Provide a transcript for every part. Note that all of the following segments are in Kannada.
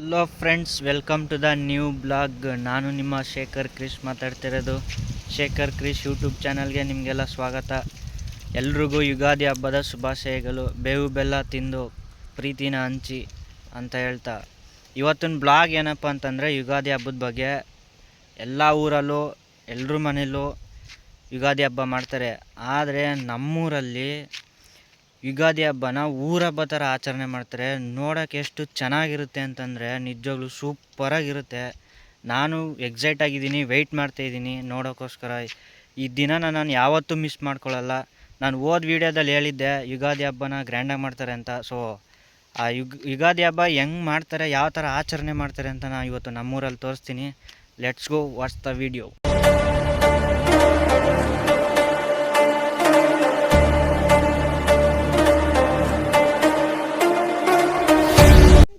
Hello friends welcome to the new blog ನಾನು ನಿಮ್ಮ ಶೇಖರ್ ಕ್ರಿಶ್ ಮಾತಾಡ್ತಿರೋದು. ಶೇಖರ್ ಕ್ರಿಶ್ ಯೂಟ್ಯೂಬ್ ಚಾನಲ್ಗೆ ನಿಮಗೆಲ್ಲ ಸ್ವಾಗತ. ಎಲ್ರಿಗೂ ಯುಗಾದಿ ಹಬ್ಬದ ಶುಭಾಶಯಗಳು. ಬೇವು ಬೆಲ್ಲ ತಿಂದು ಪ್ರೀತಿನ ಹಂಚಿ ಅಂತ ಹೇಳ್ತಾ. ಇವತ್ತಿನ ಬ್ಲಾಗ್ ಏನಪ್ಪ ಅಂತಂದರೆ ಯುಗಾದಿ ಹಬ್ಬದ ಬಗ್ಗೆ. ಎಲ್ಲ ಊರಲ್ಲೂ ಎಲ್ಲರ ಮನೇಲೂ ಯುಗಾದಿ ಹಬ್ಬ ಮಾಡ್ತಾರೆ. ಆದರೆ ನಮ್ಮೂರಲ್ಲಿ ಯುಗಾದಿ ಹಬ್ಬನ ಊರ ಹಬ್ಬ ಥರ ಆಚರಣೆ ಮಾಡ್ತಾರೆ. ನೋಡೋಕೆ ಎಷ್ಟು ಚೆನ್ನಾಗಿರುತ್ತೆ ಅಂತಂದರೆ ನಿಜವಾಗ್ಲೂ ಸೂಪರಾಗಿರುತ್ತೆ ನಾನು ಎಕ್ಸೈಟ್ ಆಗಿದ್ದೀನಿ ವೆಯ್ಟ್ ಮಾಡ್ತಾಯಿದ್ದೀನಿ ನೋಡೋಕ್ಕೋಸ್ಕರ ಈ ದಿನನ ನಾನು ಯಾವತ್ತೂ ಮಿಸ್ ಮಾಡ್ಕೊಳ್ಳಲ್ಲ. ನಾನು ಓದ್ ವೀಡಿಯೋದಲ್ಲಿ ಹೇಳಿದ್ದೆ, ಯುಗಾದಿ ಹಬ್ಬನ ಗ್ರ್ಯಾಂಡಾಗಿ ಮಾಡ್ತಾರೆ ಅಂತ. ಸೊ ಆ ಯುಗ್, ಯುಗಾದಿ ಹಬ್ಬ ಹೆಂಗೆ ಮಾಡ್ತಾರೆ, ಯಾವ ಥರ ಆಚರಣೆ ಮಾಡ್ತಾರೆ ಅಂತ ನಾನು ಇವತ್ತು ನಮ್ಮೂರಲ್ಲಿ ತೋರಿಸ್ತೀನಿ. Let's go what's the video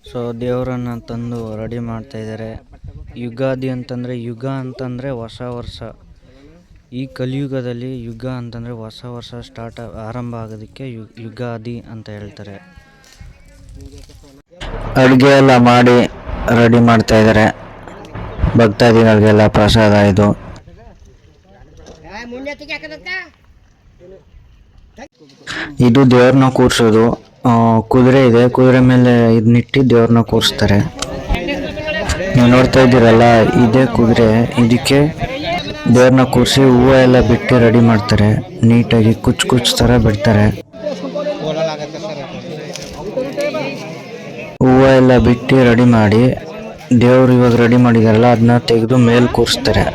so ದೇವರನ್ನ ತಂದು ರೆಡಿ ಮಾಡ್ತಾ ಇದ್ದಾರೆ ಯುಗಾದಿ ಅಂತಂದರೆ ಯುಗ ಅಂತಂದರೆ ಹೊಸ ವರ್ಷ. ಈ ಕಲಿಯುಗದಲ್ಲಿ ಯುಗ ಅಂತಂದರೆ ಹೊಸ ವರ್ಷ ಸ್ಟಾರ್ಟ್ ಆರಂಭ ಆಗೋದಕ್ಕೆ ಯು ಯುಗಾದಿ ಅಂತ ಹೇಳ್ತಾರೆ. ಅಡುಗೆ ಎಲ್ಲ ಮಾಡಿ ರೆಡಿ ಮಾಡ್ತಾ ಇದ್ದಾರೆ ಭಕ್ತಾದಿಗಳಿಗೆಲ್ಲ ಪ್ರಸಾದ ಇದು. ಇದು ದೇವ್ರನ್ನ ಕೂರ್ಸೋದು. ಕುದುರೆ ಇದೆ. ಕುದುರೆ ಮೇಲೆ ಇದನ್ನಿಟ್ಟು ದೇವ್ರನ್ನ ಕೂರಿಸ್ತಾರೆ. ನೀವು ನೋಡ್ತಾ ಇದ್ದೀರಲ್ಲ, ಇದೇ ಕುದುರೆ. ಇದಕ್ಕೆ ದೇವ್ರನ್ನ ಕೂರಿಸಿ ಹೂವು ಎಲ್ಲ ಬಿಟ್ಟು ರೆಡಿ ಮಾಡ್ತಾರೆ. ನೀಟಾಗಿ ಕುಚ್ ಕುಚ್ ಥರ ಬಿಡ್ತಾರೆ. ಹೂವು ಎಲ್ಲ ಬಿಟ್ಟು ರೆಡಿ ಮಾಡಿ, ದೇವ್ರು ಇವಾಗ ರೆಡಿ ಮಾಡಿದಾರಲ್ಲ, ಅದನ್ನ ತೆಗೆದು ಮೇಲೆ ಕೂರಿಸ್ತಾರೆ.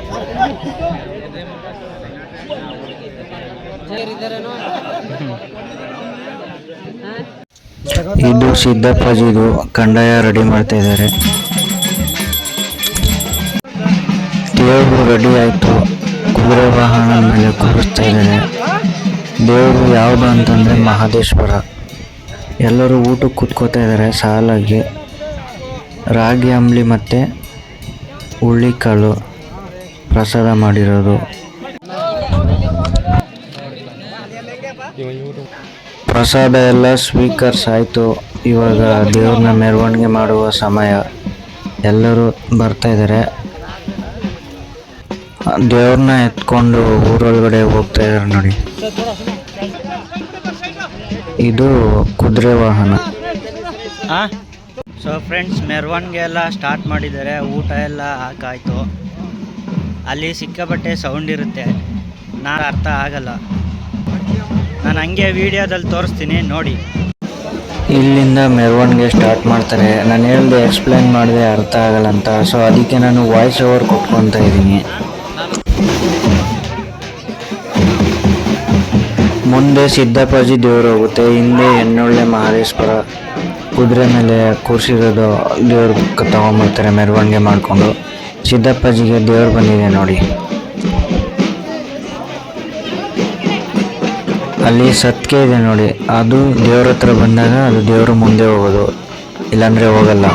ಇದು ಸಿದ್ದಪ್ಪಾಜಿದು ಕಂದಾಯ ರೆಡಿ ಮಾಡ್ತಾ ಇದ್ದಾರೆ. ದೇವರು ರೆಡಿ ಆಯಿತು. ಕುದುರೆ ವಾಹನ ಮೇಲೆ ಕೂರಿಸ್ತಾ ಇದ್ದಾರೆ. ದೇವರು ಯಾವುದು ಅಂತಂದರೆ ಮಹದೇಶ್ವರ. ಎಲ್ಲರೂ ಊಟಕ್ಕೆ ಕೂತ್ಕೋತಾ ಇದ್ದಾರೆ ಸಾಲಾಗಿ. ರಾಗಿ, ಅಂಬ್ಲಿ ಮತ್ತು ಹುಳ್ಳಿಕಾಳು ಪ್ರಸಾದ ಮಾಡಿರೋದು. ಪ್ರಸಾದ ಎಲ್ಲ ಸ್ವೀಕರ್ಸ್ ಆಯಿತು ಇವಾಗ ದೇವ್ರನ್ನ ಮೆರವಣಿಗೆ ಮಾಡುವ ಸಮಯ. ಎಲ್ಲರೂ ಬರ್ತಾ ಇದ್ದಾರೆ ದೇವ್ರನ್ನ ಎತ್ಕೊಂಡು ಊರೊಳಗಡೆ ಹೋಗ್ತಾ ಇದ್ದಾರೆ ನೋಡಿ. ಇದು ಕುದುರೆ ವಾಹನ. ಸೊ ಫ್ರೆಂಡ್ಸ್ ಮೆರವಣಿಗೆ ಎಲ್ಲ ಸ್ಟಾರ್ಟ್ ಮಾಡಿದ್ದಾರೆ. ಊಟ ಎಲ್ಲ ಹಾಕಾಯ್ತು. ಅಲ್ಲಿ ಸಿಕ್ಕಾಪಟ್ಟೆ ಸೌಂಡ್ ಇರುತ್ತೆ. ನಾನು ಅರ್ಥ ಆಗಲ್ಲ. ನಾನು ಹಂಗೆ ವಿಡಿಯೋದಲ್ಲಿ ತೋರಿಸ್ತೀನಿ, ನೋಡಿ. ಇಲ್ಲಿಂದ ಮೆರವಣಿಗೆ ಸ್ಟಾರ್ಟ್ ಮಾಡ್ತಾರೆ. ನಾನು ಹೇಳ್ದೆ ಎಕ್ಸ್ಪ್ಲೈನ್ ಮಾಡಿದೆ, ಅರ್ಥ ಆಗಲ್ಲ ಅಂತ ಸೊ ಅದಕ್ಕೆ ನಾನು ವಾಯ್ಸ್ ಓವರ್ ಕೊಟ್ಕೊತಾ ಇದ್ದೀನಿ. ಮುಂದೆ ಸಿದ್ದಪ್ಪಾಜಿ ದೇವರು ಹೋಗುತ್ತೆ, ಹಿಂದೆ ಎಣ್ಣೊಳ್ಳೆ ಮಹಾರೇಶ್ವರ ಕುದುರೆ ಮೇಲೆ ಕೂರಿಸಿರೋದು ದೇವ್ರ ತಗೊಂಬರ್ತಾರೆ ಮೆರವಣಿಗೆ ಮಾಡಿಕೊಂಡು. ಸಿದ್ದಪ್ಪಾಜಿಗೆ ದೇವ್ರು ಬಂದಿದೆ ನೋಡಿ. ಅಲ್ಲಿ ಸತ್ಕೆ ಇದೆ ನೋಡಿ. ಅದು ದೇವ್ರ ಹತ್ರ ಬಂದಾಗ ಅದು ದೇವ್ರ ಮುಂದೆ ಹೋಗೋದು. ಇಲ್ಲಾಂದ್ರೆ ಹೋಗಲ್ಲ.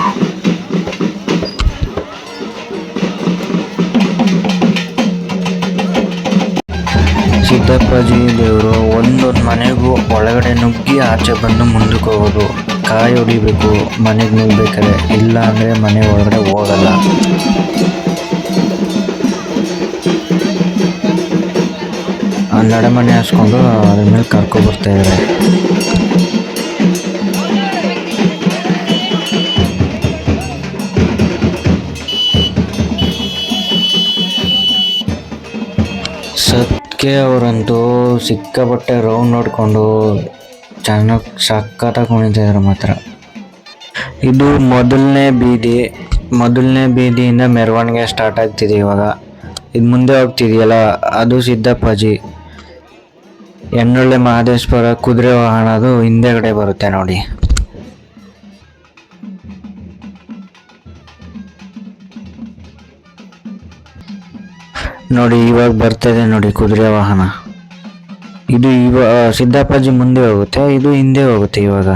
ಸಿದ್ದಪ್ಪಾಜಿ ದೇವರು ಒಂದೊಂದು ಮನೆಗೂ ಒಳಗಡೆ ನುಗ್ಗಿ ಆಚೆ ಬಂದು ಮುಂದಕ್ಕೆ ಹೋಗೋದು. ಕಾಯಿ ಹೊಡಿಬೇಕು, ಮನೆಗೆ ನುಗ್ಬೇಕಾದ್ರೆ. ಇಲ್ಲ ಅಂದರೆ ಮನೆ ಒಳಗಡೆ ಹೋಗಲ್ಲ. ಆ ನಡಮನೆ ಹಾಸ್ಕೊಂಡು ಅದ್ರ ಮೇಲೆ ಕರ್ಕೊ ಬರ್ತಾ ಇದ್ದಾರೆ ಸತ್ಕೆ ಅವರಂತೂ ಸಿಕ್ಕಾಪಟ್ಟೆ ರೌಂಡ್ ನೋಡಿಕೊಂಡು ಚೆನ್ನಾಗಿ ಸಖತ್ತಾಗಿ ಕುಣಿತಿದ್ದಾರೆ ಮಾತ್ರ. ಇದು ಮೊದಲನೇ ಬೀದಿ, ಮೊದಲನೇ ಬೀದಿಯಿಂದ ಮೆರವಣಿಗೆ ಸ್ಟಾರ್ಟ್ ಆಗ್ತಿದೆ ಇವಾಗ. ಇದು ಮುಂದೆ ಹೋಗ್ತಿದೆಯಲ್ಲ, ಅದು ಸಿದ್ದಪ್ಪಾಜಿ ಎಣ್ಣೊಳ್ಳೆ ಮಹದೇಶ್ವರ ಕುದುರೆ ವಾಹನ ಅದು ಹಿಂದೆಗಡೆ ಬರುತ್ತೆ ನೋಡಿ. ನೋಡಿ, ಇವಾಗ ಬರ್ತಿದೆ ನೋಡಿ ಕುದುರೆ ವಾಹನ. ಇದು ಇವ ಸಿದ್ದಪ್ಪಾಜಿ ಮುಂದೆ ಹೋಗುತ್ತೆ, ಇದು ಹಿಂದೆ ಹೋಗುತ್ತೆ ಇವಾಗ.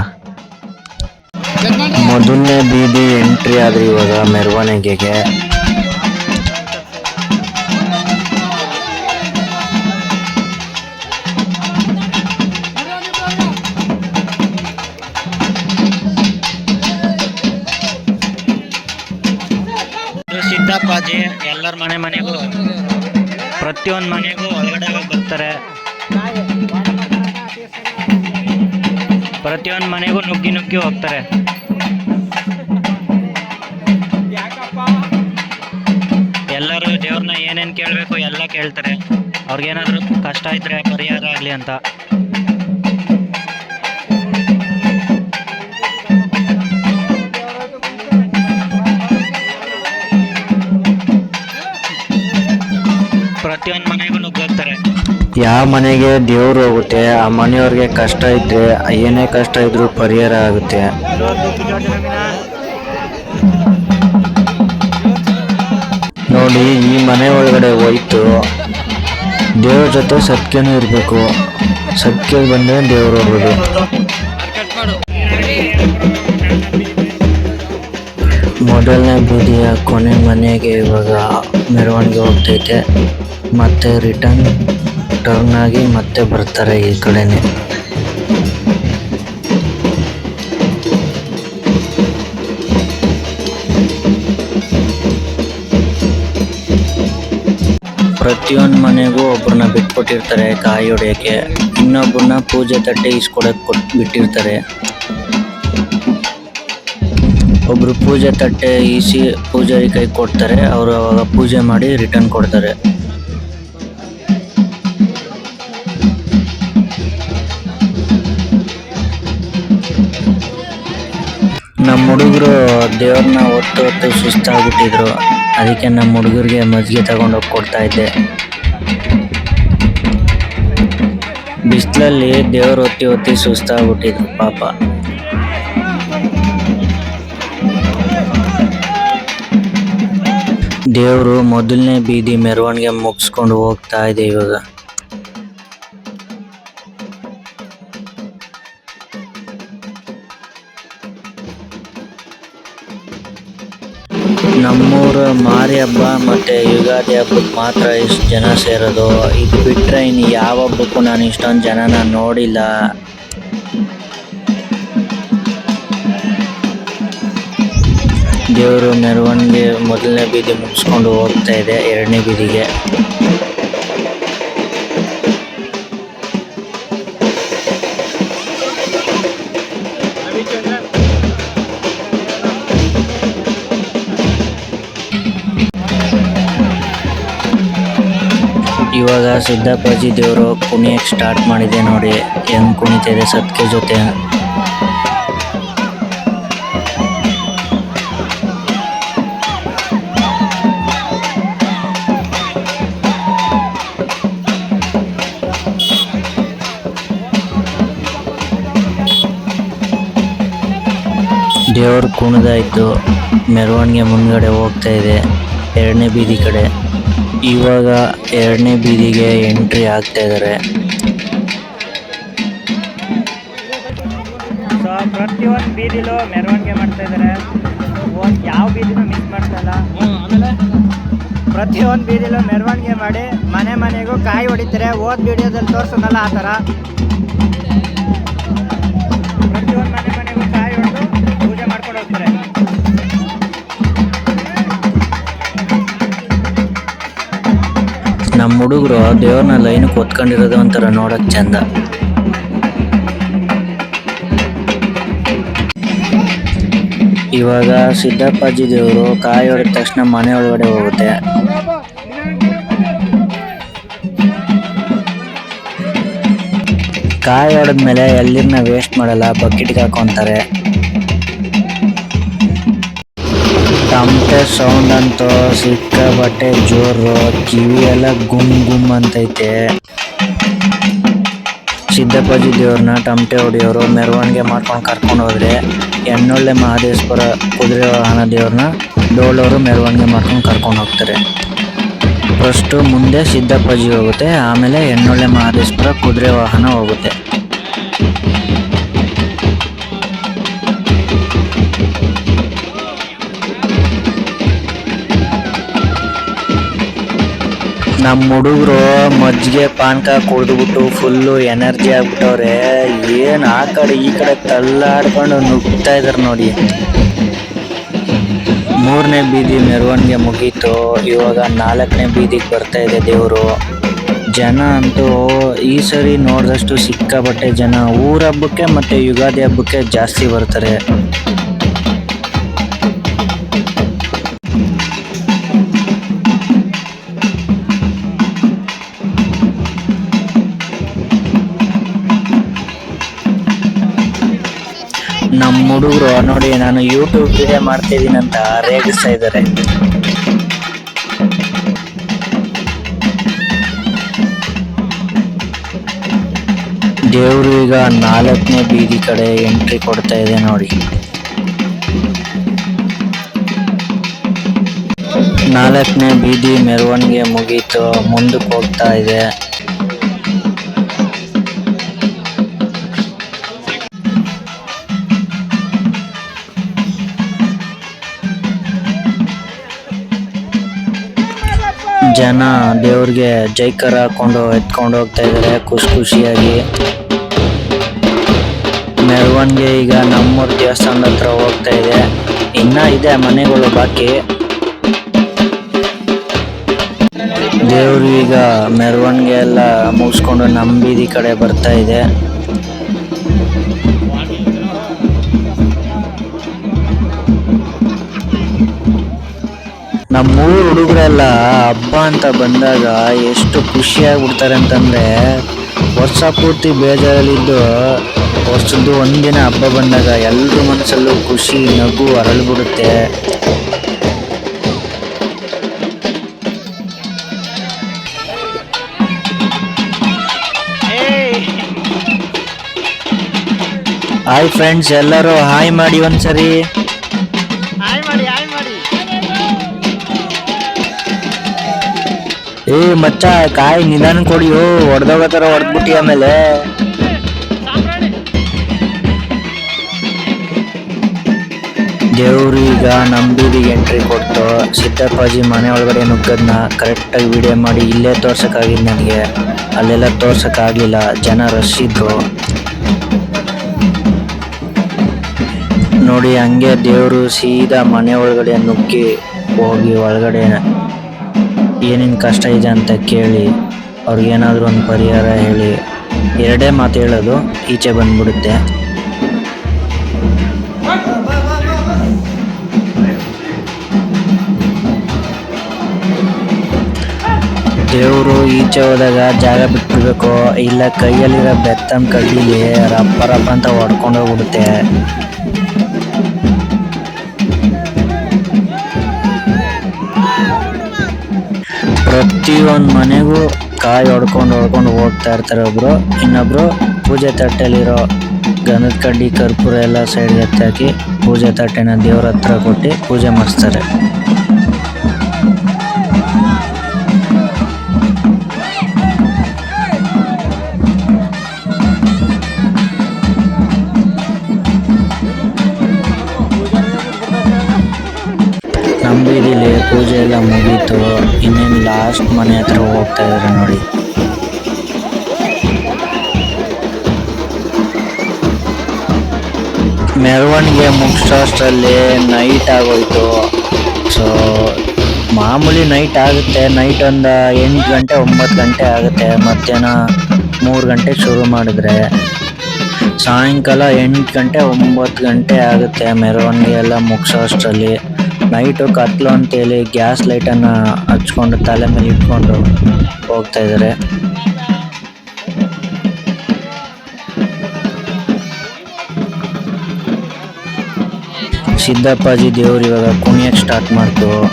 ಮೊದಲನೇ ಬೀದಿ ಎಂಟ್ರಿ ಆದ್ರೆ ಇವಾಗ ಮೆರವಣಿಗೆಗೆ. ಸಿದ್ದಪ್ಪಾಜಿ ಎಲ್ಲರ ಮನೆ ಮನೆಗೂ, ಪ್ರತಿಯೊಂದು ಮನೆಗೂ ಒಳಗಡೆ ಬರ್ತಾರೆ. ಪ್ರತಿಯೊಂದು ಮನೆಗೂ ನುಗ್ಗಿ ನುಗ್ಗಿ ಹೋಗ್ತಾರೆ. ಎಲ್ಲರೂ ದೇವ್ರನ್ನ ಏನೇನು ಕೇಳಬೇಕು ಎಲ್ಲ ಕೇಳ್ತಾರೆ. ಅವ್ರಿಗೇನಾದ್ರೂ ಕಷ್ಟ ಇದ್ರೆ, ಪರಿಹಾರ ಆಗಲಿ ಅಂತ. ಪ್ರತಿಯೊಂದು ಮನೆಗೂ ಯಾವ ಮನೆಗೆ ದೇವ್ರು ಹೋಗುತ್ತೆ, ಆ ಮನೆಯವ್ರಿಗೆ ಕಷ್ಟ ಇದ್ರೆ, ಏನೇ ಕಷ್ಟ ಇದ್ರೂ ಪರಿಹಾರ ಆಗುತ್ತೆ. ನೋಡಿ, ಈ ಮನೆ ಒಳಗಡೆ ಹೋಯ್ತು. ದೇವ್ರ ಜೊತೆ ಸತ್ಯನೂ ಇರಬೇಕು. ಸತ್ಯ ಬಂದ್ರೆ ದೇವ್ರು ಹೋಗೋದು ಮೊದಲನೇ ಬೀದಿಯ ಕೊನೆ ಮನೆಗೆ ಇವಾಗ ಮೆರವಣಿಗೆ ಹೋಗ್ತೈತೆ. ಮತ್ತೆ ರಿಟರ್ನ್ ಟರ್ನ್ ಆಗಿ ಮತ್ತೆ ಬರ್ತಾರೆ ಈ ಕಡೆನೆ. ಪ್ರತಿಯೊಂದು ಮನೆಗೂ ಒಬ್ಬರನ್ನ ಬಿಟ್ಕೊಟ್ಟಿರ್ತಾರೆ ಕಾಯಿ ಹೊಡೆಯೋಕ್ಕೆ. ಇನ್ನೊಬ್ಬರನ್ನ ಪೂಜೆ ತಟ್ಟೆ ಇಸ್ಕೊಡಕ್ಕೆ ಕೊಟ್ಟು ಬಿಟ್ಟಿರ್ತಾರೆ. ಒಬ್ರು ಪೂಜೆ ತಟ್ಟೆ ಈಸಿ ಪೂಜಾರಿ ಕೈ ಕೊಡ್ತಾರೆ, ಅವರು ಅವಾಗ ಪೂಜೆ ಮಾಡಿ ರಿಟರ್ನ್ ಕೊಡ್ತಾರೆ. ನಮ್ಮ ಹುಡುಗರು ದೇವ್ರನ್ನ ಹೊತ್ತು ಹೊತ್ತು ಸುಸ್ತಾಗ್ಬಿಟ್ಟಿದ್ರು. ಅದಕ್ಕೆ ನಮ್ಮ ಹುಡುಗರಿಗೆ ಮಜ್ಜಿಗೆ ತಗೊಂಡೋಗಿ ಕೊಡ್ತಾ ಇದ್ದೆ. ಬಿಸಿಲಲ್ಲಿ ದೇವ್ರ ಹೊತ್ತಿ ಹೊತ್ತಿ ಸುಸ್ತಾಗ್ಬಿಟ್ಟಿದ್ರು ಪಾಪ. ದೇವರು ಮೊದಲನೇ ಬೀದಿ ಮೆರವಣಿಗೆ ಮುಗಿಸ್ಕೊಂಡು ಹೋಗ್ತಾ ಇದೆ ಇವಾಗ. ಮಾರಿ ಹಬ್ಬ ಮತ್ತೆ ಯುಗಾದಿ ಹಬ್ಬಕ್ಕೆ ಮಾತ್ರ ಇಷ್ಟು ಜನ ಸೇರೋದು. ಇದು ಬಿಟ್ರೆ ಇನ್ನು ಯಾವ ಹಬ್ಬಕ್ಕೂ ನಾನು ಇಷ್ಟೊಂದು ಜನನ ನೋಡಿಲ್ಲ. ದೇವರು ಮೆರವಣಿಗೆ ಮೊದಲನೇ ಬೀದಿ ಮುಗಿಸ್ಕೊಂಡು ಹೋಗ್ತಾ ಇದೆ, ಎರಡನೇ ಬೀದಿಗೆ. ಇವಾಗ ಸಿದ್ದಪ್ಪಾಜಿ ದೇವರು ಕುಣಿಯಕ್ಕೆ ಸ್ಟಾರ್ಟ್ ಮಾಡಿದೆ ನೋಡಿ. ಹೆಂಗ್ ಕುಣಿತಿದೆ ಸತ್ಕೆ ಜೊತೆ. ದೇವ್ರ ಕುಣಿದಾಯ್ತು. ಮೆರವಣಿಗೆ ಮುಂದ್ಗಡೆ ಹೋಗ್ತಾ ಇದೆ. ಎರಡನೇ ಬೀದಿ ಕಡೆ. ಇವಾಗ ಎರಡನೇ ಬೀದಿಗೆ ಎಂಟ್ರಿ ಆಗ್ತಾ ಇದ್ದಾರೆ ಸೊ ಪ್ರತಿಯೊಂದು ಬೀದಿಲೂ ಮೆರವಣಿಗೆ ಮಾಡ್ತಾ ಇದ್ದಾರೆ ಯಾವ ಬೀದಿನೂ ಮಿಸ್ ಮಾಡ್ತಾ ಇಲ್ಲ. ಪ್ರತಿಯೊಂದು ಬೀದಿಲೂ ಮೆರವಣಿಗೆ ಮಾಡಿ ಮನೆ ಮನೆಗೂ ಕಾಯಿ ಹೊಡಿತಾರೆ. ಓದ್ ವಿಡಿಯೋದಲ್ಲಿ ತೋರಿಸೋದಲ್ಲ ಆ ಥರ ನಮ್ಮ ಹುಡುಗರು ದೇವ್ರನ್ನ ಲೈನ್ ಕೊತ್ಕೊಂಡಿರೋದು ಒಂಥರ ನೋಡಕ್ ಚಂದ. ಇವಾಗ ಸಿದ್ದಪ್ಪಾಜಿ ದೇವರು ಕಾಯಿ ಹೊಡೆದ ತಕ್ಷಣ ಮನೆ ಒಳಗಡೆ ಹೋಗುತ್ತೆ. ಕಾಯಿ ಹೊಡೆದ್ಮೇಲೆ ಎಲ್ಲಿರನ್ನ ವೇಸ್ಟ್ ಮಾಡಲ್ಲ ಬಕೆಟ್ಗೆ ಹಾಕೊಂತಾರೆ. ತಮಟೆ ಸೌಂಡ್ ಅಂತೂ ಸಿಕ್ಕಾಬಟ್ಟೆ ಜೋರು, ಕಿವಿ ಎಲ್ಲ ಗುಮ್ ಗುಮ್ ಅಂತೈತೆ. ಸಿದ್ದಪ್ಪಾಜಿ ದೇವ್ರನ್ನ ಟಮಟೆ ಹೊಡಿಯೋರು, ಮೆರವಣಿಗೆ ಮಾಡ್ಕೊಂಡು ಕರ್ಕೊಂಡು ಹೋದ್ರೆ ಎಣ್ಣೊಳ್ಳೆ ಮಹದೇಶ್ವರ ಕುದುರೆ ವಾಹನ ದೇವ್ರನ್ನ ಡೋಳೋರು ಮೆರವಣಿಗೆ ಮಾಡ್ಕೊಂಡು ಕರ್ಕೊಂಡು ಹೋಗ್ತಾರೆ. ಫಸ್ಟು ಮುಂದೆ ಸಿದ್ದಪ್ಪಾಜಿ ಹೋಗುತ್ತೆ, ಆಮೇಲೆ ಎಣ್ಣೊಳ್ಳೆ ಮಹದೇಶ್ವರ ಕುದುರೆ ವಾಹನ ಹೋಗುತ್ತೆ. ನಮ್ಮ ಹುಡುಗರು ಮಜ್ಜಿಗೆ ಪಾನಕ ಕುಡಿದ್ಬಿಟ್ಟು ಫುಲ್ಲು ಎನರ್ಜಿ ಆಗ್ಬಿಟ್ಟವ್ರೆ, ಏನು ಆ ಕಡೆ ಈ ಕಡೆ ತಳ್ಳಾಡ್ಕೊಂಡು ನುಗ್ತಾ ಇದಾರೆ ನೋಡಿ. ಮೂರನೇ ಬೀದಿ ಮೆರವಣಿಗೆ ಮುಗೀತು, ಇವಾಗ ನಾಲ್ಕನೇ ಬೀದಿಗೆ ಬರ್ತಾ ಇದೆ ದೇವರು. ಜನ ಅಂತೂ ಈ ಸರಿ ನೋಡಿದಷ್ಟು ಸಿಕ್ಕಾಪಟ್ಟೆ ಜನ. ಊರ ಹಬ್ಬಕ್ಕೆ ಮತ್ತು ಯುಗಾದಿ ಹಬ್ಬಕ್ಕೆ ಜಾಸ್ತಿ ಬರ್ತಾರೆ. ನಮ್ಮ ಹುಡುಗರು, ನೋಡಿ ನಾನು ಯೂಟ್ಯೂಬ್ ವಿಡಿಯೋ ಮಾಡ್ತಾ ಇದೀನಿ ಅಂತ ರೇಗಿಸ್ತಾ ಇದ್ದಾರೆ ದೇವರು ಈಗ ನಾಲ್ಕನೇ ಬೀದಿ ಕಡೆ ಎಂಟ್ರಿ ಕೊಡ್ತಾ ಇದೆ ನೋಡಿ. ನಾಲ್ಕನೇ ಬೀದಿ ಮೆರವಣಿಗೆ ಮುಗೀತು, ಮುಂದಕ್ಕೆ ಹೋಗ್ತಾ ಇದೆ. ಜನ ದೇವ್ರಿಗೆ ಜೈಕರ ಹಾಕೊಂಡು ಎತ್ಕೊಂಡು ಹೋಗ್ತಾ ಇದ್ದಾರೆ, ಖುಷಿ ಖುಷಿಯಾಗಿ. ಮೆರವಣಿಗೆ ಈಗ ನಮ್ಮೂರ್ ದೇವಸ್ಥಾನದ ಹತ್ರ ಹೋಗ್ತಾ ಇದೆ. ಇನ್ನ ಇದೆ ಮನೆಗಳು ಬಾಕಿ. ದೇವ್ರು ಈಗ ಮೆರವಣಿಗೆ ಎಲ್ಲ ಮುಗಿಸ್ಕೊಂಡು ನಮ್ಮ ಬೀದಿ ಕಡೆ ಬರ್ತಾ ಇದೆ. ನಮ್ಮೂರ್ ಹುಡುಗರೆಲ್ಲ ಹಬ್ಬ ಅಂತ ಬಂದಾಗ ಎಷ್ಟು ಖುಷಿಯಾಗ್ಬಿಡ್ತಾರೆ ಅಂತಂದ್ರೆ ವರ್ಷ ಪೂರ್ತಿ ಬೇಜಾರಲ್ಲಿದ್ದು ವರ್ಷದ್ದು ಒಂದಿನ ಹಬ್ಬ ಬಂದಾಗ ಎಲ್ರ ಮನಸ್ಸಲ್ಲೂ ಖುಷಿ, ನಗು ಅರಳ್ಬಿಡುತ್ತೆ. ಹಾಯ್ ಫ್ರೆಂಡ್ಸ್ ಎಲ್ಲರೂ ಹಾಯ್ ಮಾಡಿ ಒಂದ್ಸರಿ. ಏ, ಮಚ್ಚ, ಕಾಯಿ ನಿಧಾನ ಕೊಡಿಯೋ ಹೊಡೆದೋಗತ್ತಾರ ಹೊಡೆದ್ಬಿಟ್ಟಿ ಆಮೇಲೆ. ದೇವ್ರು ಈಗ ನಮ್ಮ ಎಂಟ್ರಿ ಕೊಟ್ಟು, ಸಿದ್ದಪ್ಪಾಜಿ ಮನೆ ಒಳಗಡೆ ನುಗ್ಗದ್ನ ಕರೆಕ್ಟಾಗಿ ವಿಡಿಯೋ ಮಾಡಿ, ಇಲ್ಲೇ ತೋರ್ಸಕ್ಕಾಗಿದ್ದು ನನಗೆ. ಅಲ್ಲೆಲ್ಲ ತೋರ್ಸೋಕ್ಕಾಗಲಿಲ್ಲ, ಜನ ರಶ್ ಇದ್ರು. ನೋಡಿ, ಹಂಗೆ ದೇವರು ಸೀದಾ ಮನೆ ಒಳಗಡೆ ನುಗ್ಗಿ ಹೋಗಿ ಒಳಗಡೆ ಏನೇನು ಕಷ್ಟ ಇದೆ ಅಂತ ಕೇಳಿ ಅವ್ರಿಗೇನಾದರೂ ಒಂದು ಪರಿಹಾರ ಹೇಳಿ ಎರಡೇ ಮಾತು ಹೇಳೋದು ಈಚೆ ಬಂದ್ಬಿಡುತ್ತೆ. ದೇವರು ಈಚೆ ಹೋದಾಗ ಜಾಗ ಬಿಟ್ಬಿಡ್ಬೇಕು, ಇಲ್ಲ ಕೈಯಲ್ಲಿರೋ ಬೆತ್ತನ ಕಡ್ಡಿಲಿ ರಪ್ಪ ರಪ್ಪ ಅಂತ ಹೊಡ್ಕೊಂಡು ಪ್ರತಿಯೊಂದು ಮನೆಗೂ ಕಾಯಿ ಹೊಡ್ಕೊಂಡು ಹೊಡ್ಕೊಂಡು ಹೋಗ್ತಾ ಇರ್ತಾರೆ ಒಬ್ರು. ಇನ್ನೊಬ್ರು ಪೂಜೆ ತಟ್ಟೆಲಿರೋ ಗಂಧದ ಕಡ್ಡಿ, ಕರ್ಪೂರ ಎಲ್ಲ ಸೈಡ್ಗೆ ಎತ್ತಾಕಿ ಪೂಜೆ ತಟ್ಟೆನ ದೇವ್ರ ಹತ್ರ ಕೊಟ್ಟು ಪೂಜೆ ಮಾಡಿಸ್ತಾರೆ. ನಮ್ಮ ಪೂಜೆ ಎಲ್ಲ ಮುಗೀತು. ಇನ್ನೇನು ಲಾಸ್ಟ್ ಮನೆ ಹತ್ರ ಹೋಗ್ತಾ ಇದಾರೆ ನೋಡಿ. ಮೆರವಣಿಗೆ ಮುಗಿಸೋಷ್ಟರಲ್ಲಿ ನೈಟ್ ಆಗೋಯ್ತು. ಸೊ ಮಾಮೂಲಿ ನೈಟ್ ಆಗುತ್ತೆ. ನೈಟ್ ಒಂದು ಎಂಟು ಗಂಟೆ, ಒಂಬತ್ತು ಗಂಟೆ ಆಗುತ್ತೆ. ಮಧ್ಯಾಹ್ನ ಮೂರು ಗಂಟೆ ಶುರು ಮಾಡಿದ್ರೆ ಸಾಯಂಕಾಲ ಎಂಟು ಗಂಟೆ, ಒಂಬತ್ತು ಗಂಟೆ ಆಗುತ್ತೆ ಮೆರವಣಿಗೆ ಎಲ್ಲ ಮುಗಿಸೋಷ್ಟರಲ್ಲಿ ನೈಟು ಕತ್ಲು ಅಂತೇಳಿ ಗ್ಯಾಸ್ ಲೈಟನ್ನು ಹಚ್ಕೊಂಡು ತಲೆ ಮೇಲೆ ಇಟ್ಕೊಂಡು ಹೋಗ್ತಾ ಇದ್ದಾರೆ. ಸಿದ್ದಪ್ಪಾಜಿ ದೇವ್ರು ಇವಾಗ ಕುಣಿಯಕ್ಕೆ ಸ್ಟಾರ್ಟ್ ಮಾಡ್ತು.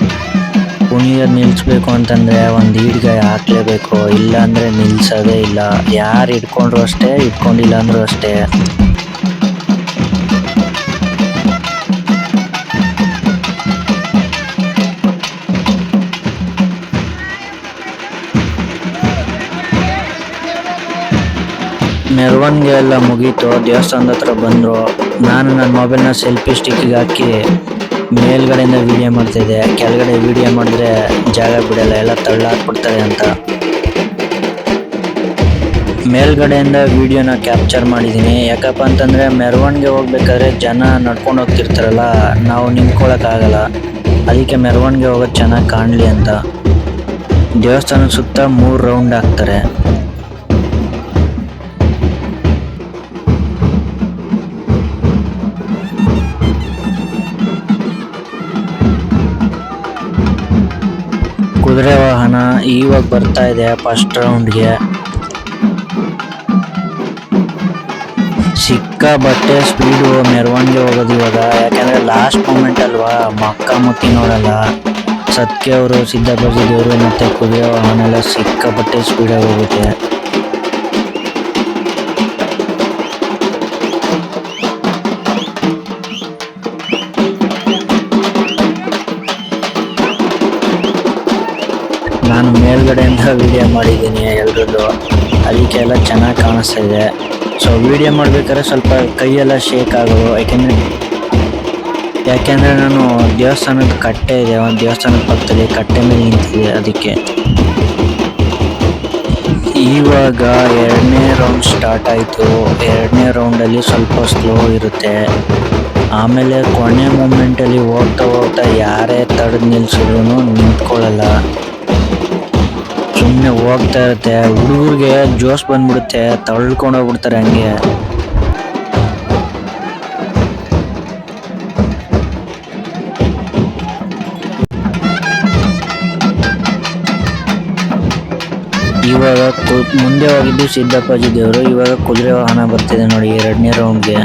ಕುಣಿಯೋದು ನಿಲ್ಲಿಸ್ಬೇಕು ಅಂತಂದ್ರೆ ಒಂದು ಈಡ್ಗಾಯ ಹಾಕ್ಲೇಬೇಕು. ಇಲ್ಲ ಅಂದ್ರೆ ನಿಲ್ಸೋದೇ ಇಲ್ಲ. ಯಾರು ಇಟ್ಕೊಂಡ್ರು ಅಷ್ಟೇ ಇಟ್ಕೊಂಡಿಲ್ಲ ಅಂದರೂ ಅಷ್ಟೇ. ಮೆರವಣಿಗೆ ಎಲ್ಲ ಮುಗೀತು, ದೇವಸ್ಥಾನದ ಹತ್ರ ಬಂದರು. ನಾನು ನನ್ನ ಮೊಬೈಲ್ನ ಸೆಲ್ಫಿ ಸ್ಟಿಕ್ಕಿಗೆ ಹಾಕಿ ಮೇಲ್ಗಡೆಯಿಂದ ವಿಡಿಯೋ ಮಾಡ್ತಿದ್ದೆ. ಕೆಳಗಡೆ ವಿಡಿಯೋ ಮಾಡಿದ್ರೆ ಜಾಗ ಬಿಡಲ್ಲ, ಎಲ್ಲ ತಳ್ಳಾಕ್ಬಿಡ್ತಾರೆ ಅಂತ. ಮೇಲ್ಗಡೆಯಿಂದ ವಿಡಿಯೋನ ಕ್ಯಾಪ್ಚರ್ ಮಾಡಿದ್ದೀನಿ. ಯಾಕಪ್ಪ ಅಂತಂದರೆ ಮೆರವಣಿಗೆ ಹೋಗ್ಬೇಕಾದ್ರೆ ಜನ ನಡ್ಕೊಂಡು ಹೋಗ್ತಿರ್ತಾರಲ್ಲ, ನಾವು ನಿಂತ್ಕೊಳ್ಳೋಕ್ಕಾಗಲ್ಲ ಅದಕ್ಕೆ ಮೆರವಣಿಗೆ ಹೋಗೋದು ಚೆನ್ನಾಗಿ ಕಾಣಲಿ ಅಂತ. ದೇವಸ್ಥಾನದ ಸುತ್ತ ಮೂರು ರೌಂಡ್ ಹಾಕ್ತಾರೆ. ಕುದುರೆ ಇವಾಗ ಬರ್ತಾ ಇದೆ ಫಸ್ಟ್ ರೌಂಡ್ಗೆ ಸಿಕ್ಕಾಬಟ್ಟೆ ಸ್ಪೀಡು ಮೆರವಣಿಗೆ ಹೋಗೋದು ಇವಾಗ. ಯಾಕಂದ್ರೆ ಲಾಸ್ಟ್ ಮೂಮೆಂಟ್ ಅಲ್ವಾ ಮಕ್ಕ ಮುಕ್ಕಿ ನೋಡಲ್ಲ ಸತ್ಕೆ ಅವರು ಸಿದ್ದಪ್ಪಾಜಿ ಮತ್ತೆ ಕುದಿಯೋ ವಾಹನ ಸಿಕ್ಕ ಬಟ್ಟೆ ಸ್ಪೀಡಾಗಿ ಹೋಗುತ್ತೆ. ಮೇಲ್ಗಡೆಯಿಂದ ವಿಡಿಯೋ ಮಾಡಿದ್ದೀನಿ ಎಲ್ರದ್ದು ಅದಕ್ಕೆಲ್ಲ ಚೆನ್ನಾಗಿ ಕಾಣಿಸ್ತಾ ಇದೆ. ಸೊ ವಿಡಿಯೋ ಮಾಡ್ಬೇಕಾದ್ರೆ ಸ್ವಲ್ಪ ಕೈಯೆಲ್ಲ ಶೇಕ್ ಆಗೋದು ಯಾಕೆಂದರೆ ಯಾಕೆಂದರೆ ನಾನು ದೇವಸ್ಥಾನದ ಕಟ್ಟೆ ಇದೆ. ಒಂದು ದೇವಸ್ಥಾನದ ಪಕ್ಕದಲ್ಲಿ ಕಟ್ಟೆ ಮೇಲೆ ನಿಂತಿದೆ ಅದಕ್ಕೆ. ಇವಾಗ ಎರಡನೇ ರೌಂಡ್ ಸ್ಟಾರ್ಟ್ ಆಯಿತು. ಎರಡನೇ ರೌಂಡಲ್ಲಿ ಸ್ವಲ್ಪ ಸ್ಲೋ ಇರುತ್ತೆ. ಆಮೇಲೆ ಕೊನೆ ಮೂಮೆಂಟಲ್ಲಿ ಹೋಗ್ತಾ ಹೋಗ್ತಾ ಯಾರೇ ತಡೆದು ನಿಲ್ಸಿದ್ರು ನಿಂತ್ಕೊಳ್ಳಲ್ಲ. ಸುಮ್ಮನೆ ಹೋಗ್ತಾ ಇರುತ್ತೆ. ಹುಡುಗರಿಗೆ ಜೋಶ್ ಬಂದ್ಬಿಡುತ್ತೆ. ತಳ್ಕೊಂಡು ಹೋಗ್ಬಿಡ್ತಾರೆ ಹಂಗೆ. ಇವಾಗ ಮುಂದೆ ಹೋಗಿದ್ದು ಸಿದ್ದಪ್ಪಾಜಿ ದೇವರು. ಇವಾಗ ಕುದುರೆ ವಾಹನ ಬರ್ತಿದೆ ನೋಡಿ ಎರಡನೇ ರೌಂಡ್ಗೆ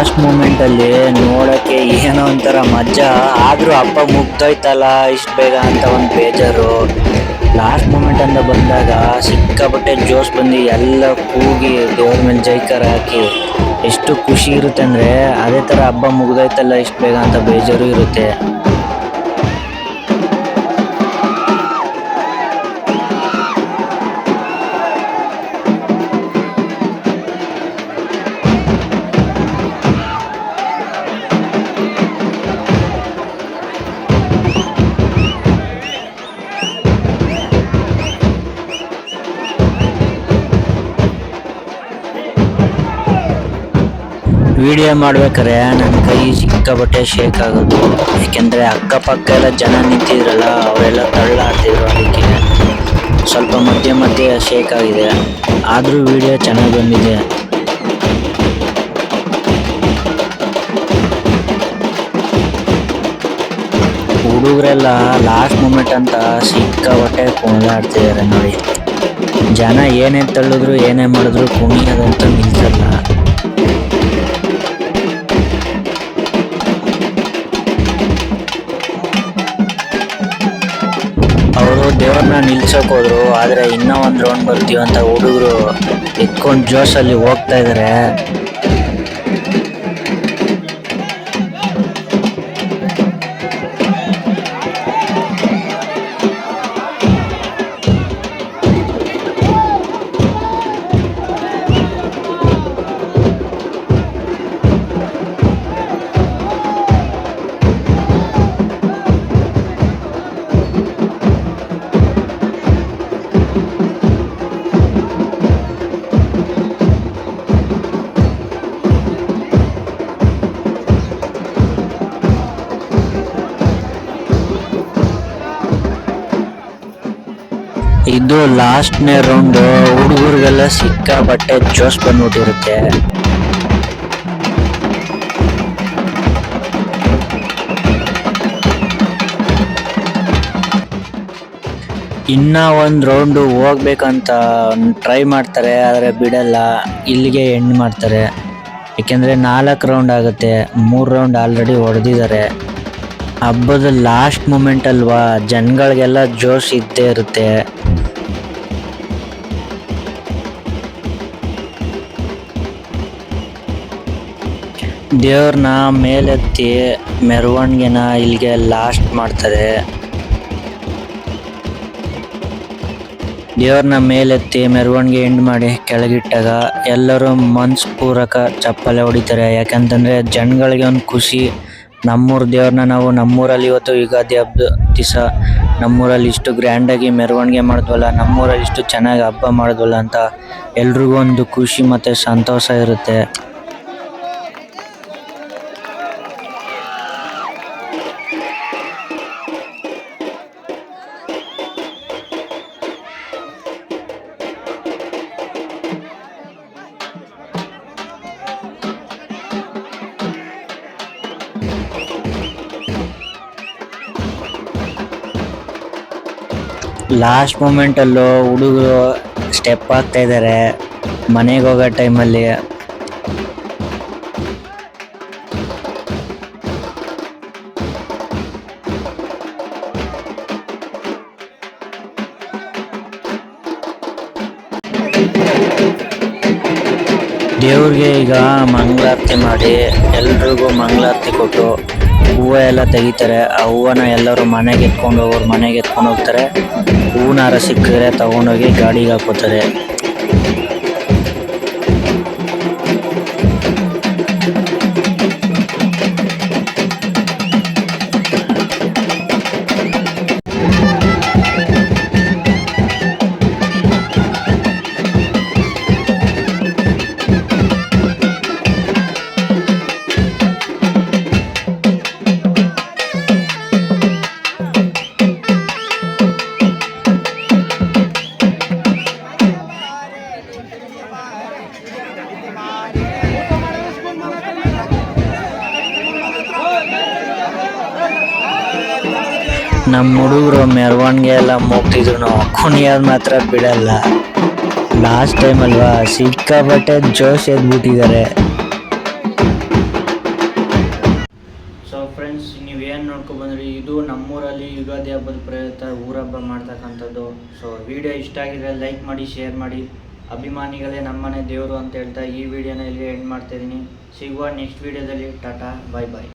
ಲಾಸ್ಟ್ ಮೂಮೆಂಟ್ ಅಲ್ಲಿ ನೋಡಕ್ಕೆ ಏನೋ ಒಂಥರ ಮಜಾ. ಆದ್ರೂ ಅಪ್ಪ ಮುಗ್ದೋಯ್ತಲ್ಲ, ಇಷ್ಟು ಬೇಗ ಅಂತ ಒಂದು ಬೇಜಾರು. ಲಾಸ್ಟ್ ಮೂಮೆಂಟ್ ಅಂತ ಬಂದಾಗ ಸಿಕ್ಕಾಪಟ್ಟೆ ಜೋಶ್ ಬಂದು ಎಲ್ಲ ಕೂಗಿ ದೇವ್ರ ಮೇಲೆ ಜೈಕಾರ ಹಾಕಿ ಎಷ್ಟು ಖುಷಿ ಇರುತ್ತೆ ಅಂದ್ರೆ ಅದೇ ತರ ಹಬ್ಬ ಮುಗ್ದೋಯ್ತಲ್ಲ, ಇಷ್ಟು ಬೇಗ ಅಂತ ಬೇಜಾರು ಇರುತ್ತೆ. ವಿಡಿಯೋ ಮಾಡ್ಬೇಕಾದ್ರೆ ನನ್ನ ಕೈ ಸಿಕ್ಕಾಪಟ್ಟೆ ಶೇಕ್ ಆಗೋದು. ಯಾಕೆಂದ್ರೆ ಅಕ್ಕಪಕ್ಕ ಎಲ್ಲ ಜನ ನಿಂತಿದ್ರಲ್ಲ, ಅವರೆಲ್ಲ ತಳ್ಳಾಡ್ತಿದ್ರು ಅದಕ್ಕೆ ಸ್ವಲ್ಪ ಮಧ್ಯೆ ಮಧ್ಯೆ ಶೇಕ್ ಆಗಿದೆ. ಆದರೂ ವಿಡಿಯೋ ಚೆನ್ನಾಗಿ ಬಂದಿದೆ. ಹುಡುಗರೆಲ್ಲ ಲಾಸ್ಟ್ ಮೂಮೆಂಟ್ ಅಂತ ಸಿಕ್ಕಾಪಟ್ಟೆ ಕುಣಿದಾಡ್ತಿದ್ದಾರೆ ನೋಡಿ. ಜನ ಏನೇ ತಳ್ಳಿದ್ರು, ಏನೇ ಮಾಡಿದ್ರು ಕುಣಿಯೋದಂತ ನಿಲ್ಸಲ್ಲ ದೇವ್ರನ್ನ ನಿಲ್ಸಕ್ ಹೋದ್ರು ಆದ್ರೆ ಇನ್ನೂ ಒಂದ್ ರೌಂಡ್ ಬರ್ತೀವಿ ಅಂತ ಹುಡುಗರು ಎತ್ಕೊಂಡ್ ಜೋಶಲ್ಲಿ ಹೋಗ್ತಾ ಇದಾರೆ. ಲಾಸ್ಟ್ನೇ ರೌಂಡ್ ಹುಡುಗರಿಗೆಲ್ಲ ಸಿಕ್ಕಾಪಟ್ಟೆ ಜೋಶ್ ಬಂದ್ಬಿಟ್ಟಿರುತ್ತೆ. ಇನ್ನ ಒಂದು ರೌಂಡ್ ಹೋಗ್ಬೇಕಂತ ಟ್ರೈ ಮಾಡ್ತಾರೆ, ಆದ್ರೆ ಬಿಡಲ್ಲ. ಇಲ್ಲಿಗೆ ಎಂಡ್ ಮಾಡ್ತಾರೆ. ಏಕೆಂದರೆ ನಾಲ್ಕು ರೌಂಡ್ ಆಗುತ್ತೆ, ಮೂರು ರೌಂಡ್ ಆಲ್ರೆಡಿ ಹೊಡೆದಿದ್ದಾರೆ. ಹಬ್ಬದ ಲಾಸ್ಟ್ ಮೂಮೆಂಟ್ ಅಲ್ವಾ, ಜನಗಳಿಗೆಲ್ಲ ಜೋಶ್ ಇದ್ದೇ ಇರುತ್ತೆ. ದೇವ್ರನ್ನ ಮೇಲೆತ್ತಿ ಮೆರವಣಿಗೆನ ಇಲ್ಲಿಗೆ ಲಾಸ್ಟ್ ಮಾಡ್ತಾರೆ. ದೇವ್ರನ್ನ ಮೇಲೆತ್ತಿ ಮೆರವಣಿಗೆ ಎಂಡ್ ಮಾಡಿ ಕೆಳಗಿಟ್ಟಾಗ ಎಲ್ಲರೂ ಮನ್ಸ್ಪೂರಕ ಚಪ್ಪಲೆ ಹೊಡಿತಾರೆ. ಯಾಕಂತಂದರೆ ಜನಗಳಿಗೆ ಒಂದು ಖುಷಿ. ನಮ್ಮೂರ ದೇವ್ರನ್ನ ನಾವು ನಮ್ಮೂರಲ್ಲಿ ಇವತ್ತು ಯುಗಾದಿ ಹಬ್ಬದ ದಿವಸ ನಮ್ಮೂರಲ್ಲಿ ಇಷ್ಟು ಗ್ರ್ಯಾಂಡಾಗಿ ಮೆರವಣಿಗೆ ಮಾಡಿದ್ವಲ್ಲ, ನಮ್ಮೂರಲ್ಲಿ ಇಷ್ಟು ಚೆನ್ನಾಗಿ ಹಬ್ಬ ಮಾಡಿದ್ವಲ್ಲ ಅಂತ ಎಲ್ರಿಗೂ ಒಂದು ಖುಷಿ ಮತ್ತು ಸಂತೋಷ ಇರುತ್ತೆ. ಲಾಸ್ಟ್ ಮೂಮೆಂಟಲ್ಲೂ ಹುಡುಗರು ಸ್ಟೆಪ್ ಆಗ್ತಾ ಇದ್ದಾರೆ ಮನೆಗೆ ಹೋಗೋ ಟೈಮಲ್ಲಿ ದೇವ್ರಿಗೆ ಈಗ ಮಂಗಳಾರತಿ ಮಾಡಿ ಎಲ್ರಿಗೂ ಮಂಗಳಾರತಿ ಕೊಟ್ಟು ಹೂವು ಎಲ್ಲ ತೆಗಿತಾರೆ. ಆ ಹೂವನ್ನ ಎಲ್ಲರೂ ಮನೆಗೆ ಎತ್ಕೊಂಡು ಹೋಗೋರು ಮನೆಗೆ ಎತ್ಕೊಂಡು ಹೋಗ್ತಾರೆ. ಹೂವಿನ ಹಾರ ಸಿಕ್ಕಿದ್ರೆ ತಗೊಂಡೋಗಿ ಗಾಡಿಗೆ ಹಾಕೋತಾರೆ ಮೆರವಣಿಗೆ ಎಲ್ಲ ಮುಗ್ತಿದ್ರು ಕುಣಿಯೋದು ಮಾತ್ರ ಬಿಡಲ್ಲ. ಲಾಸ್ಟ್ ಟೈಮ್ ಅಲ್ವಾ, ಸಿಕ್ಕಾಪಟ್ಟೆ ಜೋಶ್ ಎದ್ಬಿಟ್ಟಿದ್ದಾರೆ. ಸೊ ಫ್ರೆಂಡ್ಸ್ ನೀವೇನು ನೋಡ್ಕೊ ಬಂದ್ರಿ ಇದು ನಮ್ಮೂರಲ್ಲಿ ಯುಗಾದಿ ಹಬ್ಬದ ಪ್ರಯುಕ್ತ ಊರಹಬ್ಬ ಮಾಡ್ತಕ್ಕಂಥದ್ದು. ಸೊ ವಿಡಿಯೋ ಇಷ್ಟ ಆಗಿದ್ರೆ ಲೈಕ್ ಮಾಡಿ ಶೇರ್ ಮಾಡಿ. ಅಭಿಮಾನಿಗಳೇ ನಮ್ಮನೆ ದೇವರು ಅಂತ ಹೇಳ್ತಾ ಈ ವಿಡಿಯೋನ ಇಲ್ಲಿ ಎಂಡ್ ಮಾಡ್ತಾ ಇದ್ದೀನಿ. ಸಿಗುವ ನೆಕ್ಸ್ಟ್ ವಿಡಿಯೋದಲ್ಲಿ ಟಾಟಾ ಬಾಯ್ ಬಾಯ್